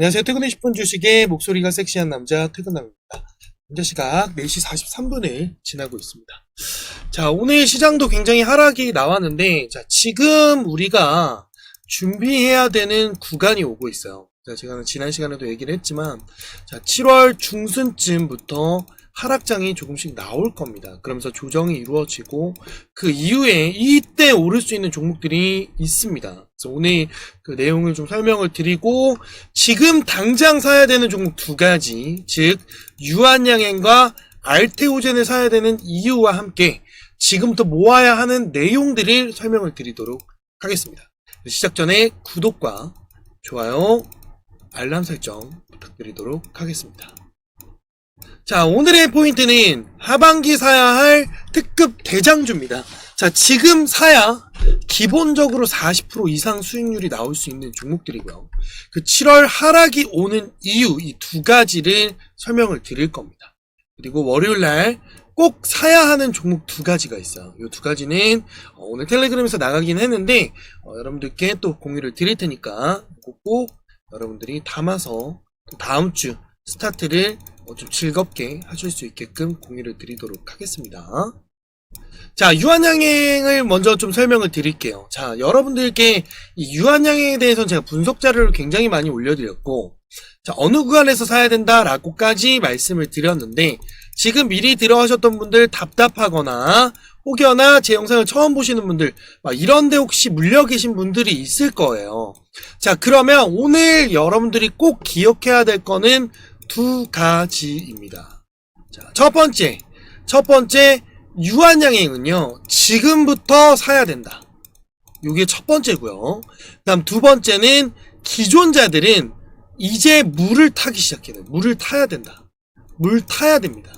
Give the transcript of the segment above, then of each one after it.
안녕하세요. 퇴근의 10분 주식의 목소리가 섹시한 남자 퇴근남입니다. 현재 시각 4시 43분을 지나고 있습니다. 자, 오늘 시장도 굉장히 하락이 나왔는데, 자, 지금 우리가 준비해야 되는 구간이 오고 있어요. 자, 제가 지난 시간에도 얘기를 했지만, 자, 7월 중순쯤부터 하락장이 조금씩 나올 겁니다. 그러면서 조정이 이루어지고, 그 이후에 이때 오를 수 있는 종목들이 있습니다. 그래서 오늘 그 내용을 좀 설명을 드리고, 지금 당장 사야 되는 종목 두 가지, 즉, 유한양행과 알테오젠을 사야 되는 이유와 함께 지금부터 모아야 하는 내용들을 설명을 드리도록 하겠습니다. 시작 전에 구독과 좋아요, 알람 설정 부탁드리도록 하겠습니다. 자, 오늘의 포인트는 하반기 사야 할 특급 대장주입니다. 자, 지금 사야 기본적으로 40% 이상 수익률이 나올 수 있는 종목들이고요. 그 7월 하락이 오는 이유 이 두 가지를 설명을 드릴 겁니다. 그리고 월요일 날 꼭 사야 하는 종목 두 가지가 있어요. 이 두 가지는 어, 오늘 텔레그램에서 나가긴 했는데 어, 여러분들께 또 공유를 드릴 테니까 꼭, 꼭 여러분들이 담아서 또 다음 주 스타트를 어, 좀 즐겁게 하실 수 있게끔 공유를 드리도록 하겠습니다. 자, 유한양행을 먼저 좀 설명을 드릴게요. 자, 여러분들께 이 유한양행에 대해서는 제가 분석 자료를 굉장히 많이 올려드렸고, 자, 어느 구간에서 사야 된다라고까지 말씀을 드렸는데, 지금 미리 들어가셨던 분들 답답하거나, 혹여나 제 영상을 처음 보시는 분들, 막 이런데 혹시 물려 계신 분들이 있을 거예요. 자, 그러면 오늘 여러분들이 꼭 기억해야 될 거는 두 가지입니다. 자, 첫 번째. 첫 번째, 유한양행은요, 지금부터 사야 된다. 요게 첫 번째고요. 다음 두 번째는 기존자들은 이제 물을 타기 시작해야 돼. 물을 타야 된다. 물 타야 됩니다.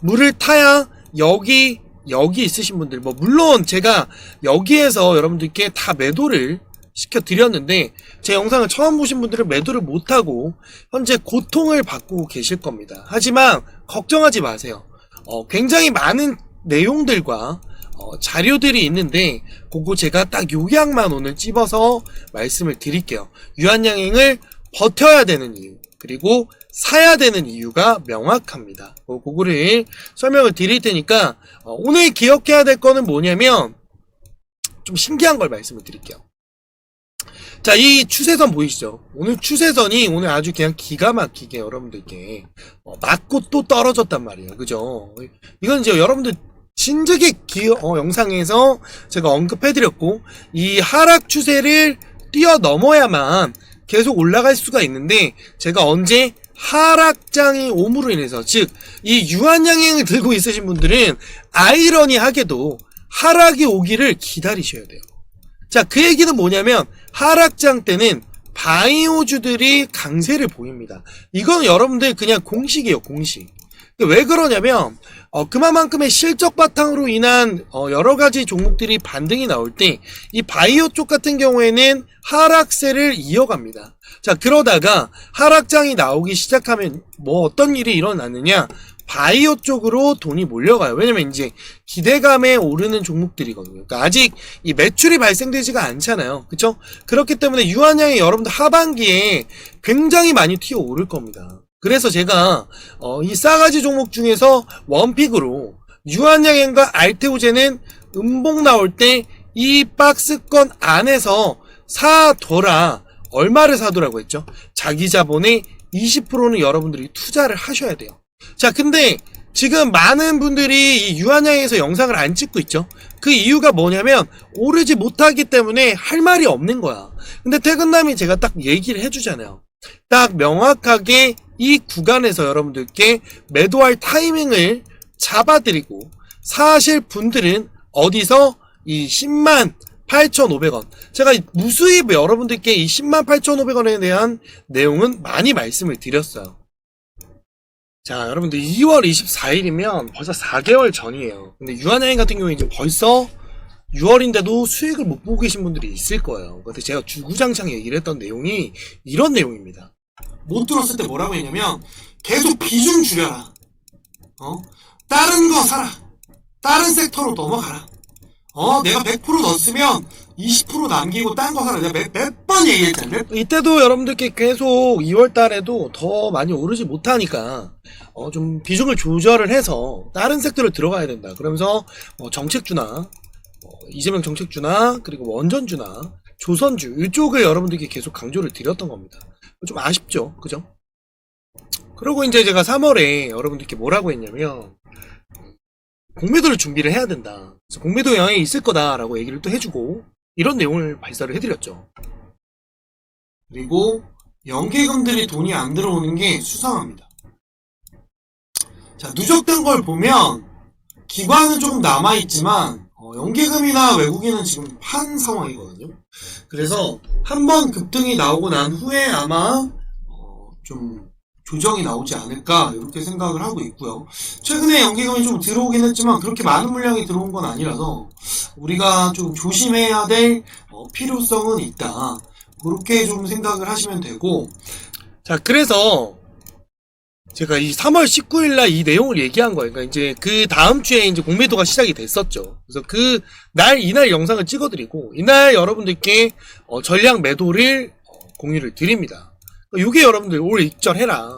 물을 타야 여기 여기 있으신 분들 뭐 물론 제가 여기에서 여러분들께 다 매도를 시켜 드렸는데 제 영상을 처음 보신 분들은 매도를 못 하고 현재 고통을 받고 계실 겁니다. 하지만 걱정하지 마세요. 어, 굉장히 많은 내용들과 어, 자료들이 있는데 그거 제가 딱 요약만 오늘 찝어서 말씀을 드릴게요. 유한양행을 버텨야 되는 이유 그리고 사야 되는 이유가 명확합니다. 어, 그거를 설명을 드릴 테니까 어, 오늘 기억해야 될 거는 뭐냐면 좀 신기한 걸 말씀을 드릴게요. 자, 이 추세선 보이시죠? 오늘 추세선이 오늘 아주 그냥 기가 막히게 여러분들께 어, 맞고 또 떨어졌단 말이에요. 그죠? 이건 이제 여러분들 진즉의 기, 어, 영상에서 제가 언급해드렸고, 이 하락 추세를 뛰어넘어야만 계속 올라갈 수가 있는데, 제가 언제 하락장이 옴으로 인해서, 즉, 이 유한양행을 들고 있으신 분들은 아이러니하게도 하락이 오기를 기다리셔야 돼요. 자, 그 얘기는 뭐냐면, 하락장 때는 바이오주들이 강세를 보입니다. 이건 여러분들 그냥 공식이에요, 공식. 왜 그러냐면, 어, 그만큼의 실적 바탕으로 인한 어, 여러 가지 종목들이 반등이 나올 때 이 바이오 쪽 같은 경우에는 하락세를 이어갑니다. 자 그러다가 하락장이 나오기 시작하면 뭐 어떤 일이 일어나느냐? 바이오 쪽으로 돈이 몰려가요. 왜냐면 이제 기대감에 오르는 종목들이거든요. 그러니까 아직 이 매출이 발생되지가 않잖아요. 그쵸? 그렇기 때문에 유한양이 여러분들 하반기에 굉장히 많이 튀어 오를 겁니다. 그래서 제가 어, 이 싸가지 종목 중에서 원픽으로 유한양행과 알테오제는 음봉 나올 때 이 박스권 안에서 사더라 얼마를 사더라고 했죠? 자기 자본의 20%는 여러분들이 투자를 하셔야 돼요. 자, 근데 지금 많은 분들이 이 유한양에서 영상을 안 찍고 있죠. 그 이유가 뭐냐면 오르지 못하기 때문에 할 말이 없는 거야. 근데 퇴근남이 제가 딱 얘기를 해주잖아요. 딱 명확하게 이 구간에서 여러분들께 매도할 타이밍을 잡아드리고 사실 분들은 어디서 이 10만 8,500원. 제가 무수히 여러분들께 이 10만 8,500원에 대한 내용은 많이 말씀을 드렸어요. 자, 여러분들 2월 24일이면 벌써 4개월 전이에요. 근데 유한여행 같은 경우에 지금 벌써 6월인데도 수익을 못 보고 계신 분들이 있을 거예요. 근데 제가 주구장창 얘기를 했던 내용이 이런 내용입니다. 못 들었을 때 뭐라고 했냐면 계속 비중 줄여라. 어? 다른 거 사라. 다른 섹터로 넘어가라. 어, 내가 100% 넣었으면 20% 남기고 딴 거 하라. 내가 몇, 몇번 얘기했잖아. 몇 이때도 여러분들께 계속 2월 달에도 더 많이 오르지 못하니까 어, 좀 비중을 조절을 해서 다른 섹터를 들어가야 된다. 그러면서 어, 정책주나 어, 이재명 정책주나 그리고 원전주나 조선주 이쪽을 여러분들께 계속 강조를 드렸던 겁니다. 좀 아쉽죠, 그죠? 그리고 이제 제가 3월에 여러분들께 뭐라고 했냐면 공매도를 준비를 해야 된다. 공매도 영향이 있을 거다라고 얘기를 또 해주고 이런 내용을 발사를 해드렸죠. 그리고 연계금들이 돈이 안 들어오는 게 수상합니다. 자, 누적된 걸 보면 기관은 조금 남아있지만 어, 연계금이나 외국인은 지금 판 상황이거든요. 그래서 한 번 급등이 나오고 난 후에 아마 어, 좀 조정이 나오지 않을까 이렇게 생각을 하고 있고요. 최근에 연계금이 좀 들어오긴 했지만 그렇게 많은 물량이 들어온 건 아니라서 우리가 좀 조심해야 될 어, 필요성은 있다. 그렇게 좀 생각을 하시면 되고 자, 그래서 제가 이 3월 19일 날 이 내용을 얘기한 거예요. 그러니까 이제 그 다음 주에 이제 공매도가 시작이 됐었죠. 그래서 그 날 이날 영상을 찍어드리고 이날 여러분들께 어, 전량 매도를 어, 공유를 드립니다. 이게 여러분들 올 익절해라.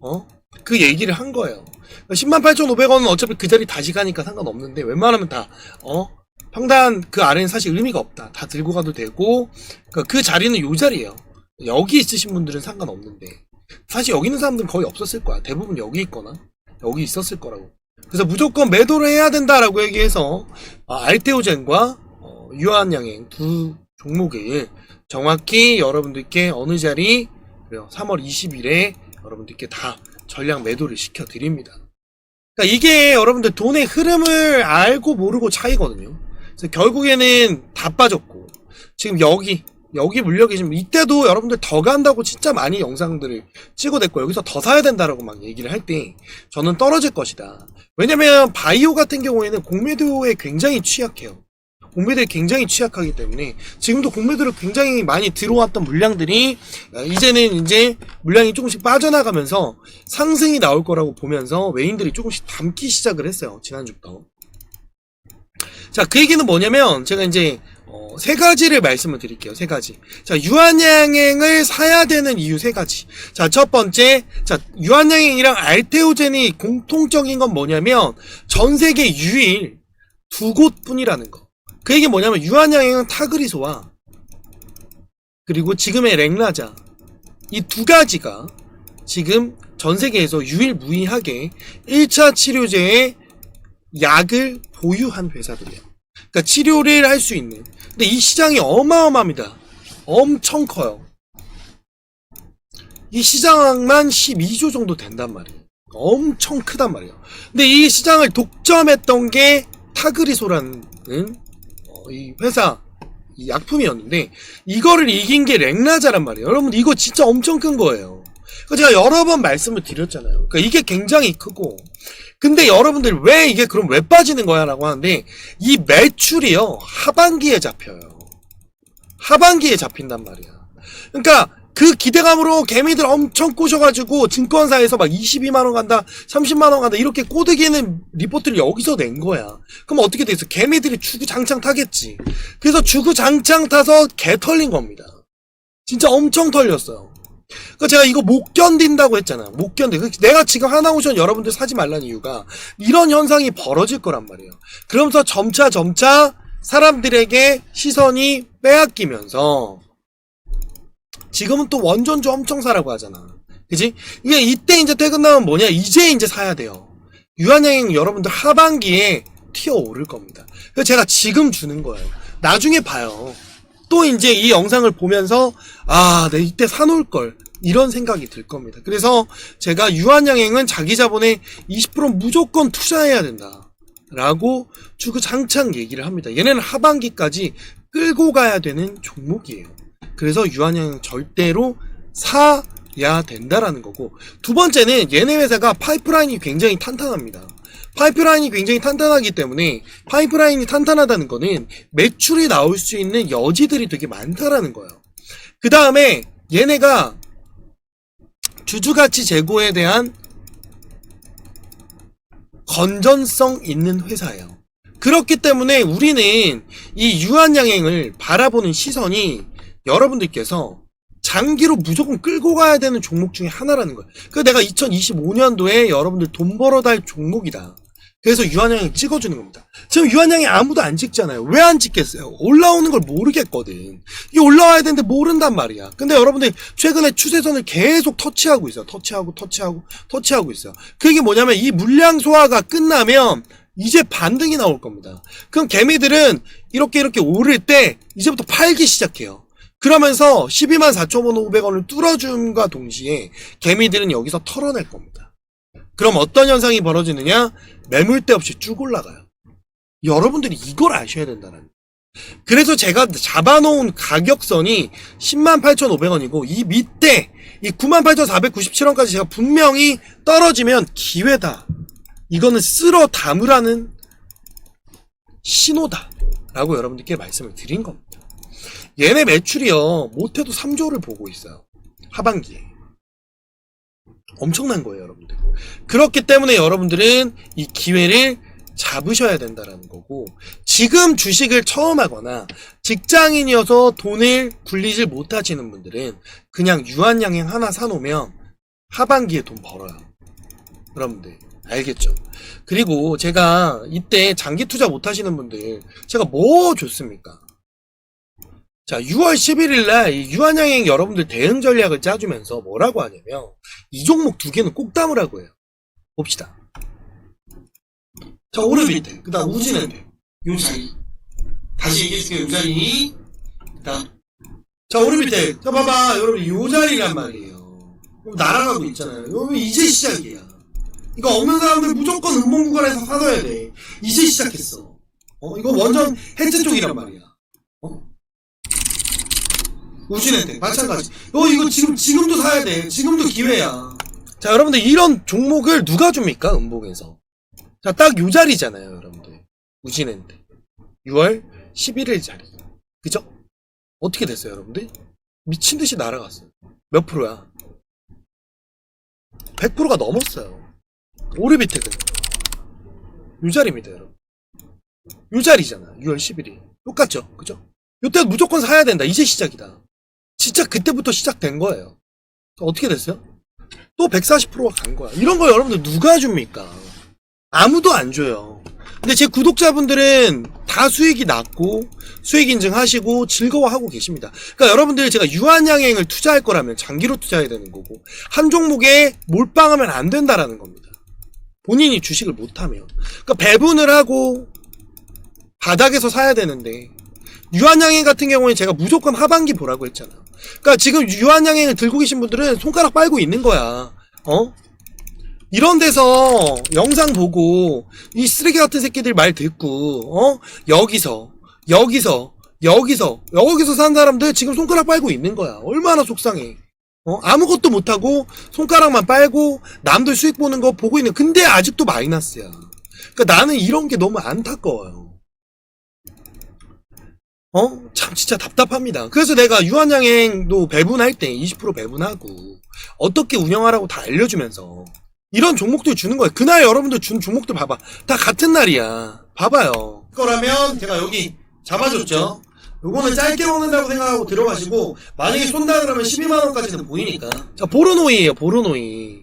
어? 그 얘기를 한 거예요. 108,500원은 어차피 그 자리 다시 가니까 상관없는데 웬만하면 다 어? 평단 그 아래는 사실 의미가 없다. 다 들고 가도 되고 그그 자리는 요 자리예요. 여기 있으신 분들은 상관없는데 사실 여기 있는 사람들은 거의 없었을 거야. 대부분 여기 있거나 여기 있었을 거라고. 그래서 무조건 매도를 해야 된다라고 얘기해서 아, 알테오젠과 어, 유한양행 두 종목을 정확히 여러분들께 어느 자리 그래요. 3월 20일에 여러분들께 다 전량 매도를 시켜 드립니다. 그러니까 이게 여러분들 돈의 흐름을 알고 모르고 차이거든요. 그래서 결국에는 다 빠졌고 지금 여기 여기 물력이 지금 이때도 여러분들 더 간다고 진짜 많이 영상들을 찍어냈고 여기서 더 사야 된다라고 막 얘기를 할 때 저는 떨어질 것이다. 왜냐면 바이오 같은 경우에는 공매도에 굉장히 취약해요. 공매도에 굉장히 취약하기 때문에 지금도 공매도를 굉장히 많이 들어왔던 물량들이 어, 이제는 이제 물량이 조금씩 빠져나가면서 상승이 나올 거라고 보면서 외인들이 조금씩 담기 시작을 했어요. 지난주부터. 자, 그 얘기는 뭐냐면 제가 이제 어, 세 가지를 말씀을 드릴게요. 세 가지. 자, 유한양행을 사야 되는 이유 세 가지. 자, 첫 번째, 자, 유한양행이랑 알테오젠이 공통적인 건 뭐냐면 전 세계 유일 두 곳뿐이라는 거. 그 얘기 뭐냐면 유한양행은 타그리소와 그리고 지금의 랭라자 이 두 가지가 지금 전 세계에서 유일무이하게 1차 치료제의 약을 보유한 회사들이에요. 그러니까 치료를 할 수 있는. 근데 이 시장이 어마어마합니다. 엄청 커요. 이 시장만 12조 정도 된단 말이에요. 엄청 크단 말이에요. 근데 이 시장을 독점했던 게 타그리소라는 어, 이 회사 이 약품이었는데 이거를 이긴 게 랭라자란 말이에요. 여러분 이거 진짜 엄청 큰 거예요. 그러니까 제가 여러 번 말씀을 드렸잖아요. 그러니까 이게 굉장히 크고 근데 여러분들 왜 이게 그럼 왜 빠지는 거야? 라고 하는데 이 매출이요 하반기에 잡혀요 하반기에 잡힌단 말이야 그러니까 그 기대감으로 개미들 엄청 꼬셔가지고 증권사에서 막 22만원 간다 30만원 간다 이렇게 꼬드기는 리포트를 여기서 낸 거야 그럼 어떻게 되겠어 개미들이 주구장창 타겠지 그래서 주구장창 타서 개 털린 겁니다 진짜 엄청 털렸어요 그 제가 이거 못 견딘다고 했잖아. 못 견뎌. 그 내가 지금 하나오션 여러분들 사지 말라는 이유가 이런 현상이 벌어질 거란 말이에요. 그러면서 점차 점차 사람들에게 시선이 빼앗기면서 지금은 또 원전주 엄청 사라고 하잖아. 그지? 이게 이때 이제 퇴근 나면 뭐냐? 이제 이제 사야 돼요. 유한양행 여러분들 하반기에 튀어 오를 겁니다. 그래서 제가 지금 주는 거예요. 나중에 봐요. 또 이제 이 영상을 보면서 아, 내 이때 사놓을 걸 이런 생각이 들 겁니다. 그래서 제가 유한양행은 자기 자본의 20% 무조건 투자해야 된다. 라고 주구장창 얘기를 합니다. 얘네는 하반기까지 끌고 가야 되는 종목이에요. 그래서 유한양행 절대로 사야 된다라는 거고 두 번째는 얘네 회사가 파이프라인이 굉장히 탄탄합니다. 파이프라인이 굉장히 탄탄하기 때문에 파이프라인이 탄탄하다는 거는 매출이 나올 수 있는 여지들이 되게 많다라는 거예요. 그 다음에 얘네가 주주가치 재고에 대한 건전성 있는 회사예요. 그렇기 때문에 우리는 이 유한양행을 바라보는 시선이 여러분들께서 장기로 무조건 끌고 가야 되는 종목 중에 하나라는 거예요. 그 내가 2025년도에 여러분들 돈 벌어다 할 종목이다. 그래서 유한양행 찍어주는 겁니다. 지금 유한양행 아무도 안 찍잖아요. 왜 안 찍겠어요? 올라오는 걸 모르겠거든. 이게 올라와야 되는데 모른단 말이야. 근데 여러분들 최근에 추세선을 계속 터치하고 있어요. 터치하고 터치하고 터치하고 있어요. 그게 뭐냐면 이 물량 소화가 끝나면 이제 반등이 나올 겁니다. 그럼 개미들은 이렇게 이렇게 오를 때 이제부터 팔기 시작해요. 그러면서 12만 4,500원을 뚫어줌과 동시에 개미들은 여기서 털어낼 겁니다. 그럼 어떤 현상이 벌어지느냐? 매물대 없이 쭉 올라가요. 여러분들이 이걸 아셔야 된다는. 거예요. 그래서 제가 잡아놓은 가격선이 10만 8,500원이고 이 밑에 이 9만 8,497원까지 제가 분명히 떨어지면 기회다. 이거는 쓸어 담으라는 신호다. 라고 여러분들께 말씀을 드린 겁니다. 얘네 매출이요. 못해도 3조를 보고 있어요. 하반기에. 엄청난 거예요, 여러분들. 그렇기 때문에 여러분들은 이 기회를 잡으셔야 된다라는 거고, 지금 주식을 처음 하거나 직장인이어서 돈을 굴리질 못하시는 분들은 그냥 유한양행 하나 사놓으면 하반기에 돈 벌어요. 여러분들. 알겠죠? 그리고 제가 이때 장기 투자 못 하시는 분들, 제가 뭐 줬습니까? 자, 6월 11일 날 유한양행 여러분들 대응 전략을 짜주면서 뭐라고 하냐면 이 종목 두 개는 꼭 담으라고 해요. 봅시다. 자, 오른 밑에. 그 다음 우진한테. 요 자리. 다시 얘기해줄게요. 요 자리. 그 다음. 자, 오른 밑에. 자, 봐봐. 여러분, 요 자리란 말이에요. 그럼 날아가고 있잖아요. 여러분, 이제 시작이야. 이거 없는 사람들 무조건 음봉 구간에서 사둬야 돼. 이제 시작했어. 어, 이거 완전 해체 쪽이란 말이야. 어? 우진한테 마찬가지. 어 이거 지금 지금도 사야 돼. 지금도 기회야. 자 여러분들 이런 종목을 누가 줍니까 음봉에서? 자딱 요 자리잖아요 여러분들. 우진한테 6월 11일 자리. 그죠? 어떻게 됐어요 여러분들? 미친 듯이 날아갔어요. 몇 프로야? 100%가 넘었어요. 오르비텍은 요 자리입니다 여러분. 요 자리잖아. 6월 11일. 똑같죠? 그죠? 요때 무조건 사야 된다. 이제 시작이다. 진짜 그때부터 시작된 거예요. 어떻게 됐어요? 또 140%가 간 거야. 이런 거 여러분들 누가 줍니까? 아무도 안 줘요. 근데 제 구독자분들은 다 수익이 났고 수익 인증하시고 즐거워하고 계십니다. 그러니까 여러분들 제가 유한양행을 투자할 거라면 장기로 투자해야 되는 거고 한 종목에 몰빵하면 안 된다라는 겁니다. 본인이 주식을 못하면 그러니까 배분을 하고 바닥에서 사야 되는데 유한양행 같은 경우에 제가 무조건 하반기 보라고 했잖아. 그러니까 지금 유한양행을 들고 계신 분들은 손가락 빨고 있는 거야. 어? 이런 데서 영상 보고 이 쓰레기 같은 새끼들 말 듣고 어? 여기서 여기서 여기서 여기서 산 사람들 지금 손가락 빨고 있는 거야. 얼마나 속상해. 어? 아무것도 못하고 손가락만 빨고 남들 수익 보는 거 보고 있는 근데 아직도 마이너스야. 그러니까 나는 이런 게 너무 안타까워요. 어? 참 진짜 답답합니다. 그래서 내가 유한양행도 배분할 때 20% 배분하고 어떻게 운영하라고 다 알려주면서 이런 종목들 주는 거예요. 그날 여러분들 준 종목들 봐봐. 다 같은 날이야. 봐봐요. 그거라면 제가 여기 잡아줬죠. 요거는 짧게 먹는다고 생각하고 들어가시고 만약에 쏜다 그러면 12만 원까지는 보이니까 자 보르노이에요 보르노이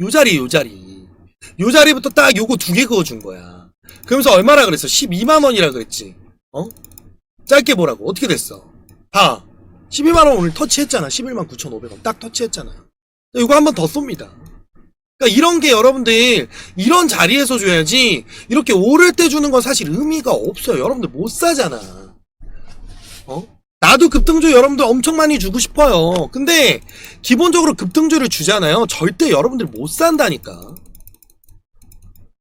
요 자리 요 자리 요 자리부터 딱 요거 두 개 그어준 거야 그러면서 얼마나 그랬어 12만 원이라 그랬지 어? 짧게 보라고. 어떻게 됐어? 봐 12만원 오늘 터치했잖아. 11만 9,500원. 딱 터치했잖아 이거 한 번 더 쏩니다. 그러니까 이런 게 여러분들 이런 자리에서 줘야지 이렇게 오를 때 주는 건 사실 의미가 없어요. 여러분들 못 사잖아. 어? 나도 급등주 여러분들 엄청 많이 주고 싶어요. 근데 기본적으로 급등주를 주잖아요. 절대 여러분들 못 산다니까.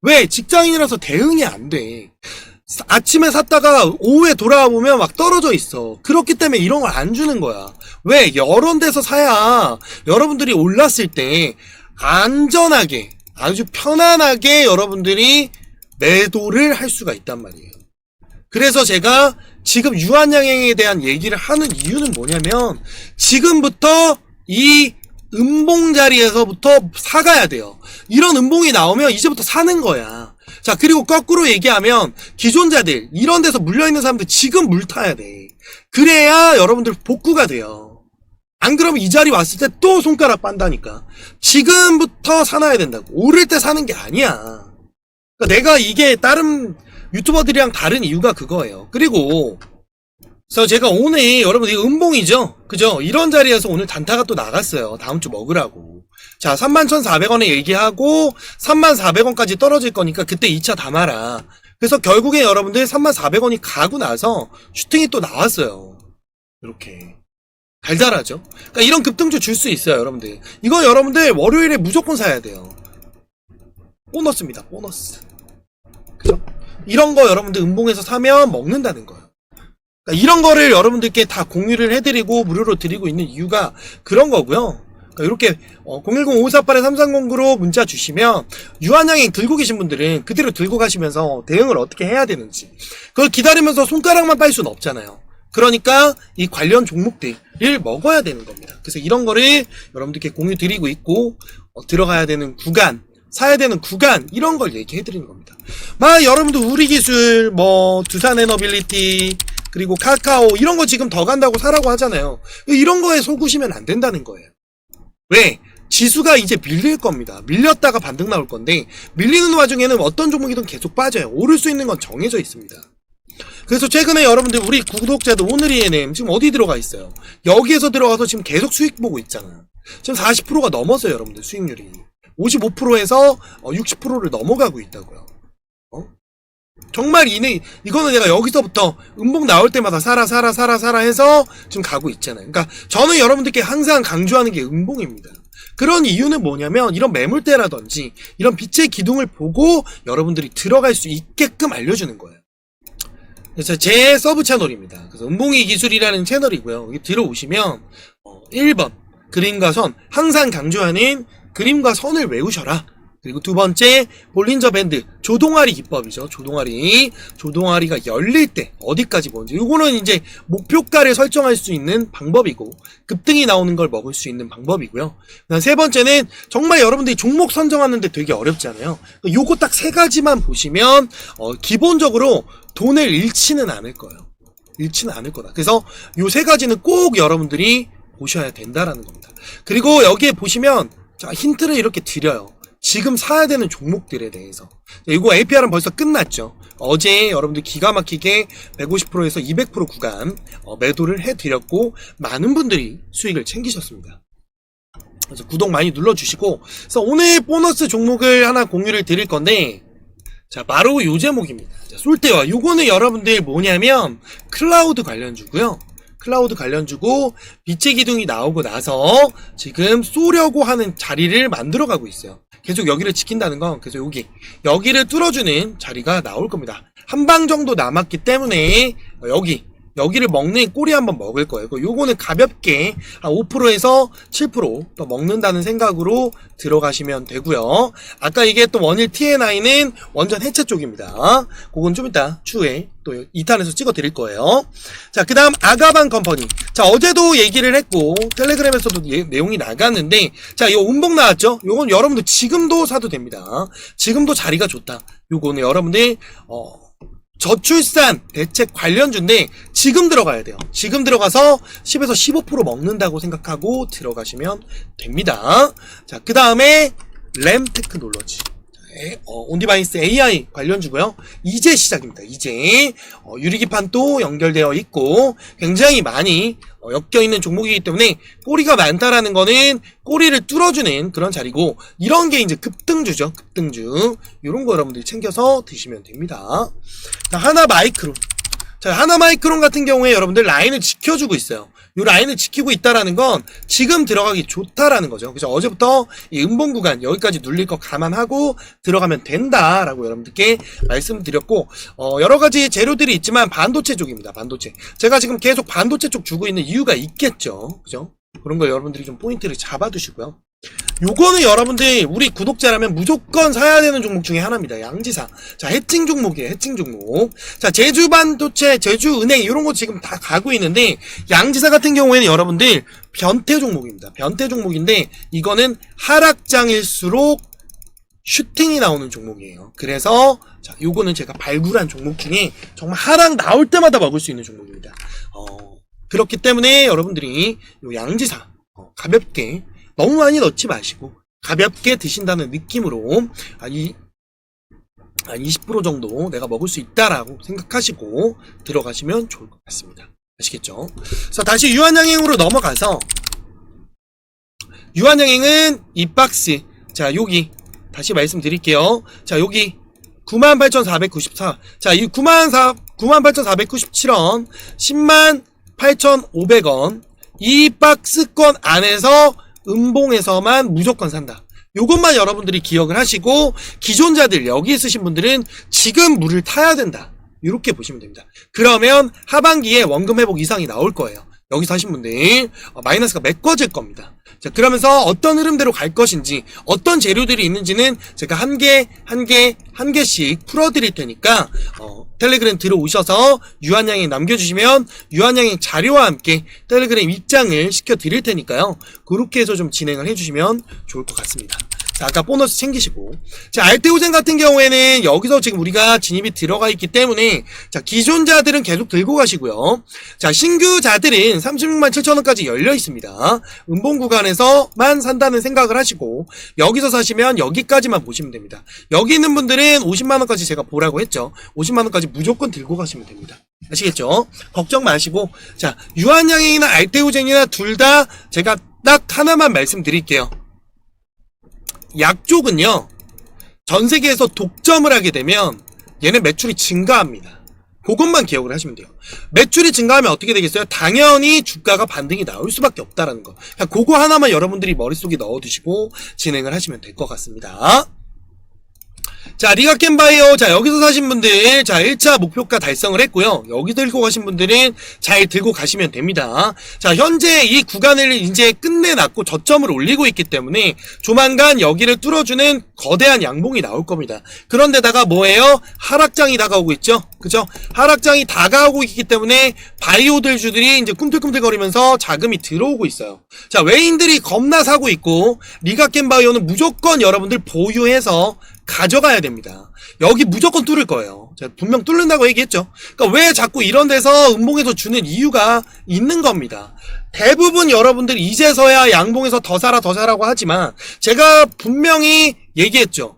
왜? 직장인이라서 대응이 안 돼 아침에 샀다가 오후에 돌아와 보면 막 떨어져 있어. 그렇기 때문에 이런 걸 안 주는 거야. 왜? 여러 데서 사야 여러분들이 올랐을 때 안전하게, 아주 편안하게 여러분들이 매도를 할 수가 있단 말이에요. 그래서 제가 지금 유한양행에 대한 얘기를 하는 이유는 뭐냐면 지금부터 이 음봉 자리에서부터 사가야 돼요. 이런 음봉이 나오면 이제부터 사는 거야. 자, 그리고 거꾸로 얘기하면 기존자들, 이런 데서 물려 있는 사람들 지금 물 타야 돼. 그래야 여러분들 복구가 돼요. 안 그러면 이 자리 왔을 때 또 손가락 빤다니까. 지금부터 사놔야 된다고. 오를 때 사는 게 아니야. 그러니까 내가 이게 다른 유튜버들이랑 다른 이유가 그거예요. 그리고 그래서 제가 오늘 여러분 이거 음봉이죠? 그죠? 이런 자리에서 오늘 단타가 또 나갔어요. 다음 주 먹으라고. 자, 31,400원에 얘기하고 34,000원까지 떨어질 거니까 그때 2차 담아라. 그래서 결국에 여러분들 34,000원이 가고 나서 슈팅이 또 나왔어요. 이렇게. 달달하죠? 그러니까 이런 급등주 줄 수 있어요, 여러분들. 이거 여러분들 월요일에 무조건 사야 돼요. 보너스입니다, 보너스. 그죠? 이런 거 여러분들 음봉에서 사면 먹는다는 거예요. 그러니까 이런 거를 여러분들께 다 공유를 해드리고 무료로 드리고 있는 이유가 그런 거고요. 그러니까 이렇게 010-5488-3309로 문자 주시면 유한양행 들고 계신 분들은 그대로 들고 가시면서 대응을 어떻게 해야 되는지 그걸 기다리면서 손가락만 빨 수는 없잖아요. 그러니까 이 관련 종목들을 먹어야 되는 겁니다. 그래서 이런 거를 여러분들께 공유 드리고 있고 어, 들어가야 되는 구간 사야 되는 구간 이런 걸 얘기해 드리는 겁니다. 막 여러분들 우리 기술 뭐 두산 에너빌리티 그리고 카카오 이런 거 지금 더 간다고 사라고 하잖아요. 이런 거에 속으시면 안 된다는 거예요. 왜? 지수가 이제 밀릴 겁니다. 밀렸다가 반등 나올 건데 밀리는 와중에는 어떤 종목이든 계속 빠져요. 오를 수 있는 건 정해져 있습니다. 그래서 최근에 여러분들 우리 구독자들 오늘이 ENM 지금 어디 들어가 있어요? 여기에서 들어가서 지금 계속 수익 보고 있잖아요. 지금 40%가 넘었어요, 여러분들 수익률이. 55%에서 60%를 넘어가고 있다고요. 어? 정말 이네 이거는 내가 여기서부터 음봉 나올 때마다 사라 사라 사라 사라 해서 지금 가고 있잖아요. 그러니까 저는 여러분들께 항상 강조하는 게 음봉입니다. 그런 이유는 뭐냐면 이런 매물대라든지 이런 빛의 기둥을 보고 여러분들이 들어갈 수 있게끔 알려주는 거예요. 그래서 제 서브 채널입니다. 그래서 음봉이 기술이라는 채널이고요. 여기 들어오시면 어, 1번 그림과 선 항상 강조하는 그림과 선을 외우셔라. 그리고 두 번째 볼린저 밴드 조동아리 기법이죠. 조동아리 조동아리가 열릴 때 어디까지 보는지 이거는 이제 목표가를 설정할 수 있는 방법이고 급등이 나오는 걸 먹을 수 있는 방법이고요. 그다음 세 번째는 정말 여러분들이 종목 선정하는데 되게 어렵잖아요. 요거 딱 세 가지만 보시면 어, 기본적으로 돈을 잃지는 않을 거예요. 잃지는 않을 거다. 그래서 요 세 가지는 꼭 여러분들이 보셔야 된다라는 겁니다. 그리고 여기에 보시면 자 힌트를 이렇게 드려요. 지금 사야 되는 종목들에 대해서. 이거 APR은 벌써 끝났죠. 어제 여러분들 기가 막히게 150%에서 200% 구간 어, 매도를 해드렸고 많은 분들이 수익을 챙기셨습니다. 그래서 구독 많이 눌러주시고 그래서 오늘 보너스 종목을 하나 공유를 드릴 건데 자 바로 요 제목입니다. 자, 쏠때와 요거는 여러분들 뭐냐면 클라우드 관련주고요. 클라우드 관련주고 빛의 기둥이 나오고 나서 지금 쏘려고 하는 자리를 만들어 가고 있어요. 계속 여기를 지킨다는 건 그래서 여기 여기를 뚫어주는 자리가 나올 겁니다. 한 방 정도 남았기 때문에 여기 여기를 먹는 꼬리 한번 먹을 거예요. 그 요거는 가볍게 한 5%에서 7%더 먹는다는 생각으로 들어가시면 되고요. 아까 얘기했던 원일 TNI는 원전 해체 쪽입니다. 그건 좀 이따 추후에 또 2탄에서 찍어 드릴 거예요. 자, 그 다음 아가반 컴퍼니. 자, 어제도 얘기를 했고 텔레그램에서도 예- 내용이 나갔는데 자, 요 운봉 나왔죠? 요건 여러분들 지금도 사도 됩니다. 지금도 자리가 좋다. 요거는 여러분들 어 저출산 대책 관련주인데 지금 들어가야 돼요. 지금 들어가서 10에서 15% 먹는다고 생각하고 들어가시면 됩니다. 자, 그 다음에 램 테크놀로지. 네, 어, 온디바이스 AI 관련주고요. 이제 시작입니다. 이제 어, 유리기판도 연결되어 있고 굉장히 많이 어, 엮여 있는 종목이기 때문에 꼬리가 많다라는 거는 꼬리를 뚫어주는 그런 자리고 이런 게 이제 급등주죠. 급등주 이런 거 여러분들이 챙겨서 드시면 됩니다. 자, 하나 마이크론. 자, 하나 마이크론 같은 경우에 여러분들 라인을 지켜주고 있어요. 이 라인을 지키고 있다라는 건 지금 들어가기 좋다라는 거죠. 그래서 어제부터 이 음봉 구간 여기까지 눌릴 거 감안하고 들어가면 된다라고 여러분들께 말씀드렸고 어, 여러 가지 재료들이 있지만 반도체 쪽입니다. 반도체. 제가 지금 계속 반도체 쪽 주고 있는 이유가 있겠죠. 그죠? 그런 거 여러분들이 좀 포인트를 잡아두시고요. 요거는 여러분들 우리 구독자라면 무조건 사야 되는 종목 중에 하나입니다. 양지사. 자, 해칭 종목이에요. 해칭 종목. 자, 제주 반도체, 제주 은행 이런 거 지금 다 가고 있는데 양지사 같은 경우에는 여러분들 변태 종목입니다. 변태 종목인데 이거는 하락장일수록 슈팅이 나오는 종목이에요. 그래서 자, 요거는 제가 발굴한 종목 중에 정말 하락 나올 때마다 먹을 수 있는 종목입니다. 어, 그렇기 때문에 여러분들이 요 양지사 어, 가볍게 너무 많이 넣지 마시고 가볍게 드신다는 느낌으로 아니 한 20% 정도 내가 먹을 수 있다라고 생각하시고 들어가시면 좋을 것 같습니다. 아시겠죠? 자, 다시 유한양행으로 넘어가서 유한양행은 이 박스 자, 여기 다시 말씀드릴게요. 자, 여기 98,494. 자, 이 94, 98,497원, 10만 8,500원. 이 박스권 안에서 음봉에서만 무조건 산다. 요것만 여러분들이 기억을 하시고 기존자들 여기 있으신 분들은 지금 물을 타야 된다. 이렇게 보시면 됩니다. 그러면 하반기에 원금 회복 이상이 나올 거예요. 여기서 하신 분들 어, 마이너스가 메꿔질 겁니다. 자, 그러면서 어떤 흐름대로 갈 것인지, 어떤 재료들이 있는지는 제가 한 개, 한 개, 한 개씩 풀어드릴 테니까, 어, 텔레그램 들어오셔서 유한양행 남겨주시면 유한양행 자료와 함께 텔레그램 입장을 시켜드릴 테니까요. 그렇게 해서 좀 진행을 해주시면 좋을 것 같습니다. 자, 아까 보너스 챙기시고. 자, 알테오젠 같은 경우에는 여기서 지금 우리가 진입이 들어가 있기 때문에, 자, 기존자들은 계속 들고 가시고요. 자, 신규자들은 36만 7천원까지 열려 있습니다. 음봉 구간에서만 산다는 생각을 하시고, 여기서 사시면 여기까지만 보시면 됩니다. 여기 있는 분들은 50만원까지 제가 보라고 했죠. 50만원까지 무조건 들고 가시면 됩니다. 아시겠죠? 걱정 마시고, 자, 유한양행이나 알테오젠이나 둘 다 제가 딱 하나만 말씀드릴게요. 약쪽은요, 전 세계에서 독점을 하게 되면 얘는 매출이 증가합니다. 그것만 기억을 하시면 돼요. 매출이 증가하면 어떻게 되겠어요? 당연히 주가가 반등이 나올 수밖에 없다라는 거. 그냥 그거 하나만 여러분들이 머릿속에 넣어두시고 진행을 하시면 될 것 같습니다. 자, 리가켄 바이오. 자, 여기서 사신 분들, 자, 1차 목표가 달성을 했고요. 여기 들고 가신 분들은 잘 들고 가시면 됩니다. 자, 현재 이 구간을 이제 끝내놨고 저점을 올리고 있기 때문에 조만간 여기를 뚫어주는 거대한 양봉이 나올 겁니다. 그런데다가 뭐예요? 하락장이 다가오고 있죠? 그죠? 하락장이 다가오고 있기 때문에 바이오들주들이 이제 꿈틀꿈틀거리면서 자금이 들어오고 있어요. 자, 외인들이 겁나 사고 있고, 리가켄 바이오는 무조건 여러분들 보유해서 가져가야 됩니다. 여기 무조건 뚫을 거예요. 제가 분명 뚫는다고 얘기했죠. 그러니까 왜 자꾸 이런 데서 음봉에서 주는 이유가 있는 겁니다. 대부분 여러분들 이제서야 양봉에서 더 사라 더 사라고 하지만 제가 분명히 얘기했죠.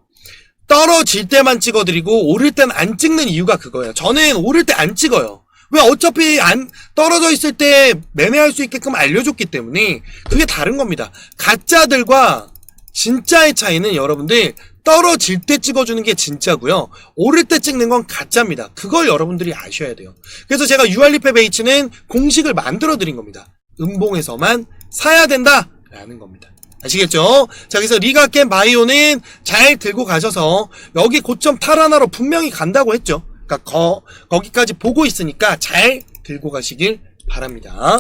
떨어질 때만 찍어드리고 오를 땐 안 찍는 이유가 그거예요. 저는 오를 때 안 찍어요. 왜 어차피 안 떨어져 있을 때 매매할 수 있게끔 알려줬기 때문에 그게 다른 겁니다. 가짜들과 진짜의 차이는 여러분들 떨어질 때 찍어주는 게 진짜고요. 오를 때 찍는 건 가짜입니다. 그걸 여러분들이 아셔야 돼요. 그래서 제가 유알리페 베이츠는 공식을 만들어 드린 겁니다. 음봉에서만 사야 된다라는 겁니다. 아시겠죠? 자, 그래서 리가켄 바이오는 잘 들고 가셔서 여기 고점 탈환하러 분명히 간다고 했죠. 그러니까 거, 거기까지 보고 있으니까 잘 들고 가시길 바랍니다.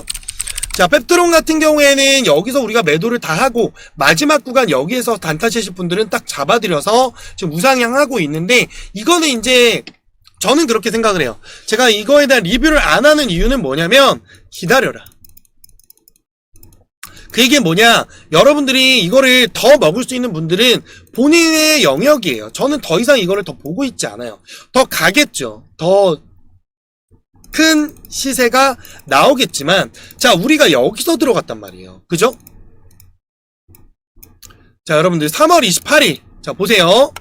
자, 펩트론 같은 경우에는 여기서 우리가 매도를 다 하고 마지막 구간 여기에서 단타 치실 분들은 딱 잡아들여서 지금 우상향하고 있는데 이거는 이제 저는 그렇게 생각을 해요. 제가 이거에 대한 리뷰를 안 하는 이유는 뭐냐면 기다려라. 그 얘기는 뭐냐? 여러분들이 이거를 더 먹을 수 있는 분들은 본인의 영역이에요. 저는 더 이상 이거를 더 보고 있지 않아요. 더 가겠죠. 더 큰 시세가 나오겠지만, 자, 우리가 여기서 들어갔단 말이에요. 그죠? 자, 여러분들 3월 28일. 자, 보세요.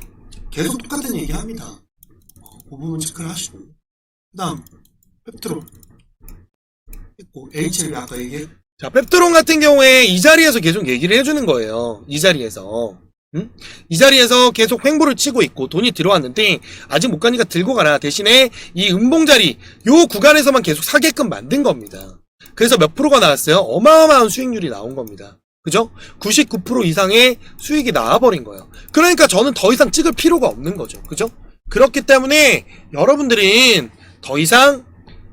계속 똑같은 얘기 합니다. 어, 그 부분 체크를 하시고. 그 다음, 펩트로. 있고, HLB 아까 얘기했 자, 펩트론 같은 경우에 이 자리에서 계속 얘기를 해주는 거예요. 이 자리에서. 응? 이 자리에서 계속 횡보를 치고 있고 돈이 들어왔는데 아직 못 가니까 들고 가라. 대신에 이 음봉 자리 요 구간에서만 계속 사게끔 만든 겁니다. 그래서 몇 프로가 나왔어요? 어마어마한 수익률이 나온 겁니다. 그죠? 99% 이상의 수익이 나와버린 거예요. 그러니까 저는 더 이상 찍을 필요가 없는 거죠. 그죠? 그렇기 때문에 여러분들은 더 이상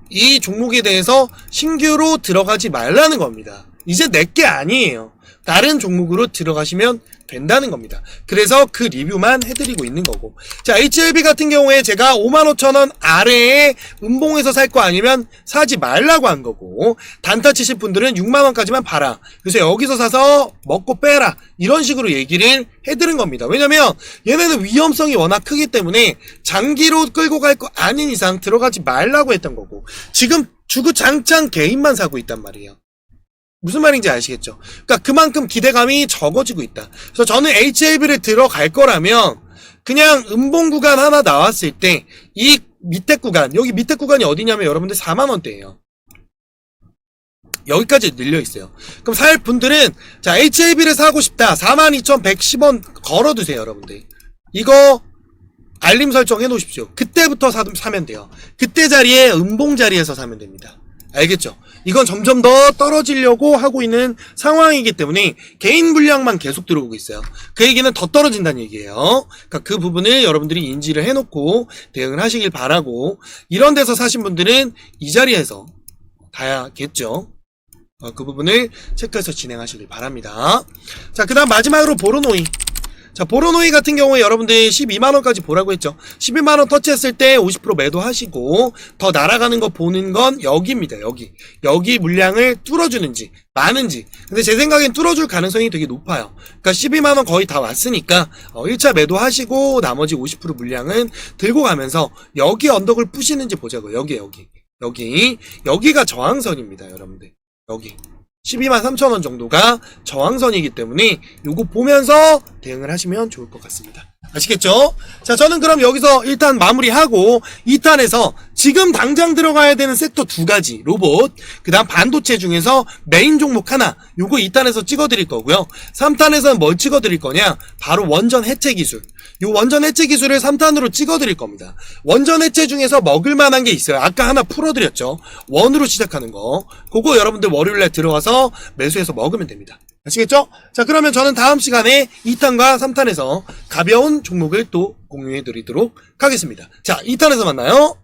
이 종목에 대해서 신규로 들어가지 말라는 겁니다. 이제 내게 아니에요. 다른 종목으로 들어가시면 된다는 겁니다. 그래서 그 리뷰만 해드리고 있는 거고. 자, HLB 같은 경우에 제가 55,000원 아래에 음봉에서 살 거 아니면 사지 말라고 한 거고, 단타 치실 분들은 6만원까지만 봐라. 그래서 여기서 사서 먹고 빼라. 이런 식으로 얘기를 해드린 겁니다. 왜냐면 얘네는 위험성이 워낙 크기 때문에 장기로 끌고 갈 거 아닌 이상 들어가지 말라고 했던 거고, 지금 주구장창 개인만 사고 있단 말이에요. 무슨 말인지 아시겠죠? 그러니까 그만큼 기대감이 적어지고 있다. 그래서 저는 HLB를 들어갈 거라면 그냥 음봉 구간 하나 나왔을 때 이 밑에 구간 여기 밑에 구간이 어디냐면 여러분들 4만 원대예요. 여기까지 늘려 있어요. 그럼 살 분들은 자 HLB를 사고 싶다. 42,110원 걸어두세요, 여러분들. 이거 알림 설정 해놓으십시오. 그때부터 사, 사면 돼요. 그때 자리에 음봉 자리에서 사면 됩니다. 알겠죠? 이건 점점 더 떨어지려고 하고 있는 상황이기 때문에 개인 물량만 계속 들어오고 있어요. 그 얘기는 더 떨어진다는 얘기예요. 그러니까 그 부분을 여러분들이 인지를 해놓고 대응을 하시길 바라고 이런 데서 사신 분들은 이 자리에서 다야겠죠. 어, 그 부분을 체크해서 진행하시길 바랍니다. 자, 그 다음 마지막으로 보로노이. 자, 보로노이 같은 경우에 여러분들 12만원까지 보라고 했죠. 12만원 터치했을 때 50% 매도하시고, 더 날아가는 거 보는 건 여기입니다, 여기. 여기 물량을 뚫어주는지, 많은지. 근데 제 생각엔 뚫어줄 가능성이 되게 높아요. 그러니까 12만원 거의 다 왔으니까, 어, 1차 매도하시고, 나머지 50% 물량은 들고 가면서, 여기 언덕을 부시는지 보자고요. 여기, 여기. 여기. 여기가 저항선입니다, 여러분들. 여기. 12만 3천 원 정도가 저항선이기 때문에 요거 보면서 대응을 하시면 좋을 것 같습니다. 아시겠죠? 자, 저는 그럼 여기서 일단 마무리하고 2탄에서 지금 당장 들어가야 되는 섹터 두 가지 로봇, 그 다음 반도체 중에서 메인 종목 하나, 요거 2탄에서 찍어드릴 거고요. 3탄에서는 뭘 찍어드릴 거냐? 바로 원전 해체 기술. 요 원전 해체 기술을 3탄으로 찍어드릴 겁니다. 원전 해체 중에서 먹을 만한 게 있어요. 아까 하나 풀어드렸죠. 원으로 시작하는 거. 그거 여러분들 월요일날 들어와서 매수해서 먹으면 됩니다. 아시겠죠? 자, 그러면 저는 다음 시간에 2탄과 3탄에서 가벼운 종목을 또 공유해 드리도록 하겠습니다. 자, 2탄에서 만나요.